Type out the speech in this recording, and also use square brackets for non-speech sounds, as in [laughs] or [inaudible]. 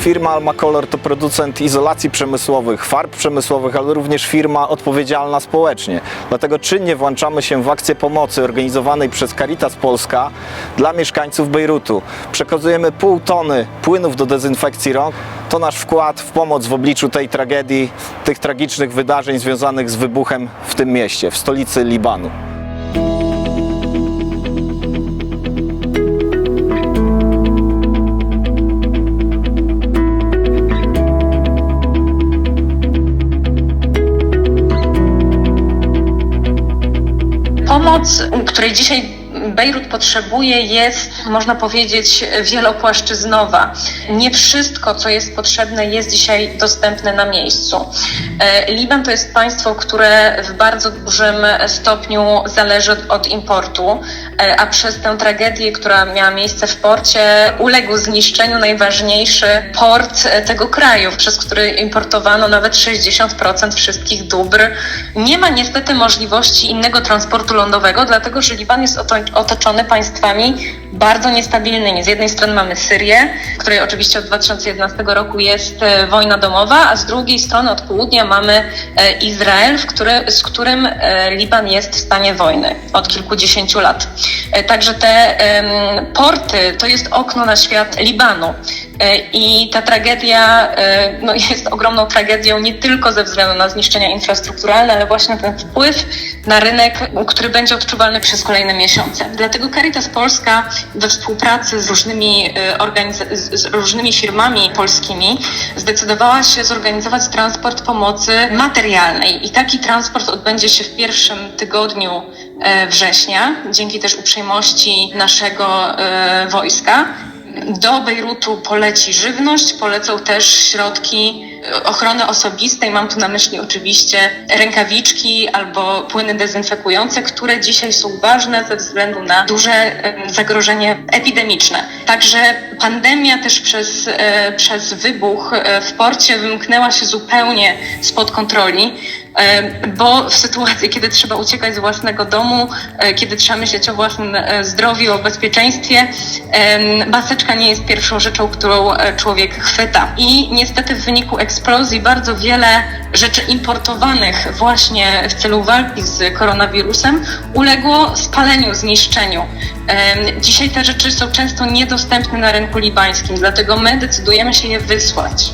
Firma Alma Color to producent izolacji przemysłowych, farb przemysłowych, ale również firma odpowiedzialna społecznie. Dlatego czynnie włączamy się w akcję pomocy organizowanej przez Caritas Polska dla mieszkańców Bejrutu. Przekazujemy pół tony płynów do dezynfekcji rąk. To nasz wkład w pomoc w obliczu tej tragedii, tych tragicznych wydarzeń związanych z wybuchem w tym mieście, w stolicy Libanu. Pomoc, której dzisiaj Bejrut potrzebuje, jest, można powiedzieć, wielopłaszczyznowa. Nie wszystko, co jest potrzebne, jest dzisiaj dostępne na miejscu. E, Liban to jest państwo, które w bardzo dużym stopniu zależy od, od importu, a przez tę tragedię, która miała miejsce w porcie, uległ zniszczeniu najważniejszy port e, tego kraju, przez który importowano nawet 60% wszystkich dóbr. Nie ma niestety możliwości innego transportu lądowego, dlatego że Liban jest oto- otoczony państwami bardzo niestabilnymi. Z jednej strony mamy Syrię, w której oczywiście od 2011 roku jest e, wojna domowa, a z drugiej strony od południa mamy e, Izrael, który, z którym e, Liban jest w stanie wojny od kilkudziesięciu lat. E, Także te porty to jest okno na świat Libanu. E, I ta tragedia e, no, [laughs] jest ogromną tragedią nie tylko ze względu na zniszczenia infrastrukturalne, ale właśnie ten wpływ na rynek, który będzie odczuwalny przez kolejne miesiące. Dlatego Caritas Polska we współpracy z różnymi, e, organiz- z różnymi firmami polskimi zdecydowała się zorganizować transport pomocy materialnej. I taki transport odbędzie się w pierwszym tygodniu września, dzięki też uprzejmości naszego wojska. Do Bejrutu poleci żywność, polecą też środki e, ochrony osobistej. Mam tu na myśli oczywiście rękawiczki albo płyny dezynfekujące, które dzisiaj są ważne ze względu na duże zagrożenie epidemiczne. Także pandemia też przez, e, przez wybuch e, w porcie wymknęła się zupełnie spod kontroli. Bo w sytuacji, kiedy trzeba uciekać z własnego domu, e, kiedy trzeba myśleć o własnym e, zdrowiu, o bezpieczeństwie, maseczka nie jest pierwszą rzeczą, którą e, człowiek chwyta. I niestety w wyniku eksplozji bardzo wiele rzeczy importowanych właśnie w celu walki z koronawirusem uległo spaleniu, zniszczeniu. Dzisiaj te rzeczy są często niedostępne na rynku libańskim, dlatego my decydujemy się je wysłać.